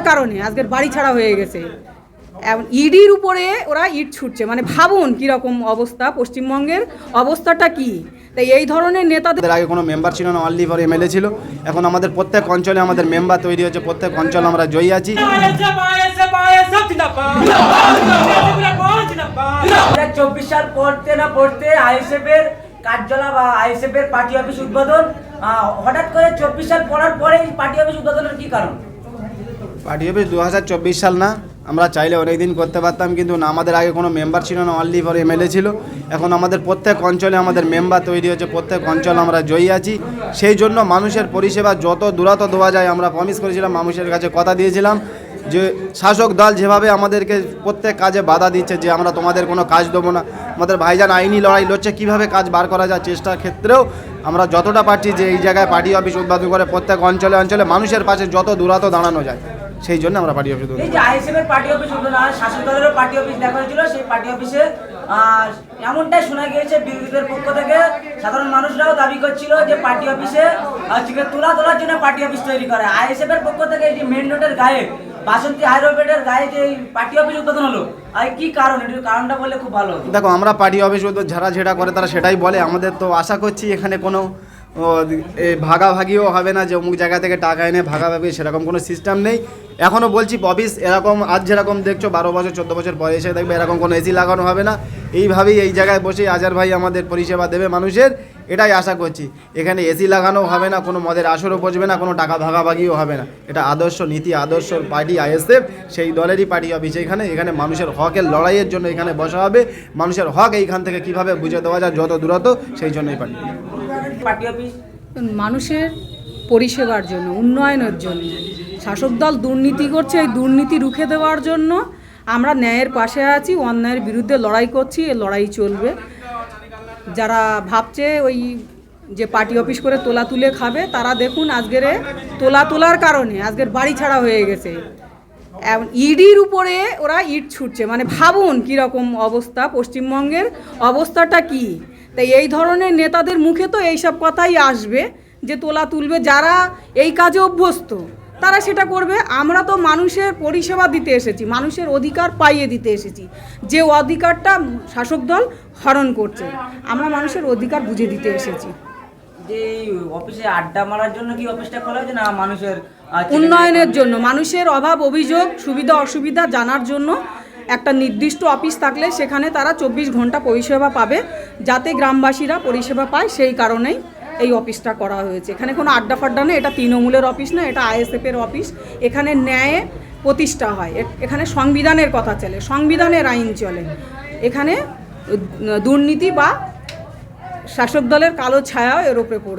তোলার কারণে আজকের বাড়ি ছাড়া হয়ে গেছে। ইডির উপরে ওরা ইট ছুটছে। মানে ভাবুন কীরকম অবস্থা পশ্চিমবঙ্গের। অবস্থাটা কি? তাই এই ধরনের নেতাদের আগে কোনো মেম্বার ছিল না অনলি ফর এমএলএ ছিল। এখন আমাদের প্রত্যেক অঞ্চলে আমাদের মেম্বার তৈরি হচ্ছে প্রত্যেক অঞ্চলে আমরা জয়ী আছি। চব্বিশ সাল পড়তে না পড়তে আইএসএফ এর কার্যালয় বা আইএসএফ এর পার্টি অফিস উদ্বোধন হঠাৎ করে চব্বিশ সাল পড়ার পরেই পার্টি অফিস উদ্বোধনের কি কারণ? পার্টি অফিস দু হাজার চব্বিশ সাল না। আমরা চাইলে অনেক দিন করতে পারতাম, কিন্তু না, আমাদের আগে কোনো মেম্বার ছিল না অনলি ফর এমএলএ ছিল। এখন আমাদের প্রত্যেক অঞ্চলে আমাদের মেম্বার তৈরি হচ্ছে প্রত্যেক অঞ্চলে আমরা জয়ী আছি। সেই জন্য মানুষের পরিষেবা যত দূরাত দেওয়া যায়, আমরা প্রমিস করেছিলাম, মানুষের কাছে কথা দিয়েছিলাম যে শাসক দল যেভাবে আমাদেরকে প্রত্যেক কাজে বাধা দিচ্ছে যে আমরা তোমাদের কোনো কাজ দেবো না, আমাদের ভাইজান আইনি লড়াই লড়ছে, কীভাবে কাজ বার করা যায় চেষ্টার ক্ষেত্রেও আমরা যতটা পারছি যে এই জায়গায় পার্টি অফিস উদ্বোধন করে প্রত্যেক অঞ্চলে অঞ্চলে মানুষের পাশে যত দূরাত দাঁড়ানো যায়। সেই জন্য আমরা পার্টি অফিস এই যে পার্টি অফিস শাসক দলেরও পার্টি অফিস দেখা হয়েছিল সেই পার্টি অফিসে এমনটাই শোনা গিয়েছে বিরোধীদের পক্ষ থেকে। সাধারণ মানুষরাও দাবি করছিল যে পার্টি অফিসে তুলা তোলার জন্য পার্টি অফিস তৈরি করে। আইএসএফ এর পক্ষ থেকে এই যে মেন রোডের গায়ে বাসন্তী হাই রোডের গায়ে যে এই পার্টি অফিস উদ্বোধন হলো আর কি কারণ? এটির কারণটা বললে খুব ভালো দেখো আমরা পার্টি অফিস ঝাড়া ঝেড়া করে তারা সেটাই বলে। আমাদের তো আশা করছি এখানে কোনো ভাগাভাগিও হবে না যে অমুক জায়গা থেকে টাকা এনে ভাগাভাগি, সেরকম কোনো সিস্টেম নেই। এখনও বলছি অফিস এরকম, আজ যেরকম দেখছ, বারো বছর, চোদ্দ বছর পরে এসে দেখবে এরকম কোনো এসি লাগানো হবে না। এইভাবেই এই জায়গায় বসেই আজার ভাই আমাদের পরিষেবা দেবে মানুষের। এটাই আশা করছি। এখানে এসি লাগানো হবে না কোনো মদের আসরও বসবে না কোনো টাকা ভাগাভাগিও হবে না। এটা আদর্শ নীতি আদর্শ পার্টি আইএসএফ সেই দলেরই পার্টি অফিস এখানে। এখানে মানুষের হকের লড়াইয়ের জন্য এখানে বসা হবে। মানুষের হক এইখান থেকে কীভাবে বুঝে দেওয়া যায় যত দূরত সেই জন্যই পার্টি। পার্টি অফিস মানুষের পরিষেবার জন্য উন্নয়নের জন্য। শাসক দল দুর্নীতি করছে এই দুর্নীতি রুখে দেওয়ার জন্য আমরা ন্যায়ের পাশে আছি অন্যায়ের বিরুদ্ধে লড়াই করছি এ লড়াই চলবে। যারা ভাবছে ওই যে পার্টি অফিস করে তোলা তুলে খাবে, তারা দেখুন আজকের তোলা তোলার কারণে, আজকের বাড়ি ছাড়া হয়ে গেছে। ইডির উপরে ওরা ইট ছুটছে। মানে ভাবুন কীরকম অবস্থা, পশ্চিমবঙ্গের অবস্থাটা কি? তাই এই ধরনের নেতাদের মুখে তো এইসব কথাই আসবে, যে তোলা তুলবে, যারা এই কাজে অভ্যস্ত। তারা সেটা করবে। আমরা তো মানুষের পরিষেবা দিতে এসেছি মানুষের অধিকার পাইয়ে দিতে এসেছি। যে অধিকারটা শাসক দল হরণ করছে আমরা মানুষের অধিকার বুঝে দিতে এসেছি। যে অফিসে আড্ডা মারার জন্য কি অফিসটা খোলা হয়েছে না মানুষের উন্নয়নের জন্য মানুষের অভাব অভিযোগ সুবিধা অসুবিধা জানার জন্য একটা নির্দিষ্ট অফিস থাকলে সেখানে তারা চব্বিশ ঘণ্টা পরিষেবা পাবে যাতে গ্রামবাসীরা পরিষেবা পায় সেই কারণেই এই অফিসটা করা হয়েছে। এখানে কোনো আড্ডা ফাড্ডা নেই, এটা তৃণমূলের অফিস না, এটা আইএসএফের অফিস। এখানে ন্যায় প্রতিষ্ঠা হয়। এখানে সংবিধানের কথা চলে, সংবিধানের আইন চলে। এখানে দুর্নীতি বা শাসক দলের কালো ছায়াও এর উপরে পড়ে।